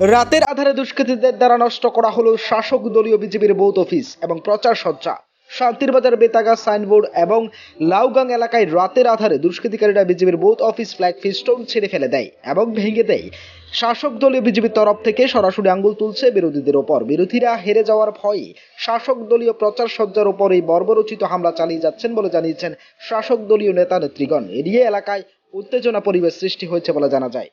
রাতের আধারে দুষ্কৃতীদের দ্বারা নষ্ট করা হলো শাসক দলীয় বিজেপির বুথ অফিস এবং প্রচার সজ্জা। শান্তির বাজার বেতাগা, সাইনবোর্ড এবং লাউগাং এলাকায় রাতের আধারে দুষ্কৃতিকারীরা বিজেপির বুথ অফিস ফ্ল্যাগ ফিস্টোন ছেড়ে ফেলে দেয় এবং ভেঙে দেয়। শাসক দলীয় বিজেপির তরফ থেকে সরাসরি আঙ্গুল তুলছে বিরোধীদের ওপর। বিরোধীরা হেরে যাওয়ার ভয়ে শাসক দলীয় প্রচার সজ্জার ওপর এই বর্বরচিত হামলা চালিয়ে যাচ্ছেন বলে জানিয়েছেন শাসক দলীয় নেতা নেত্রীগণ এড়িয়ে এলাকায় উত্তেজনা পরিবেশ সৃষ্টি হয়েছে বলে জানা যায়।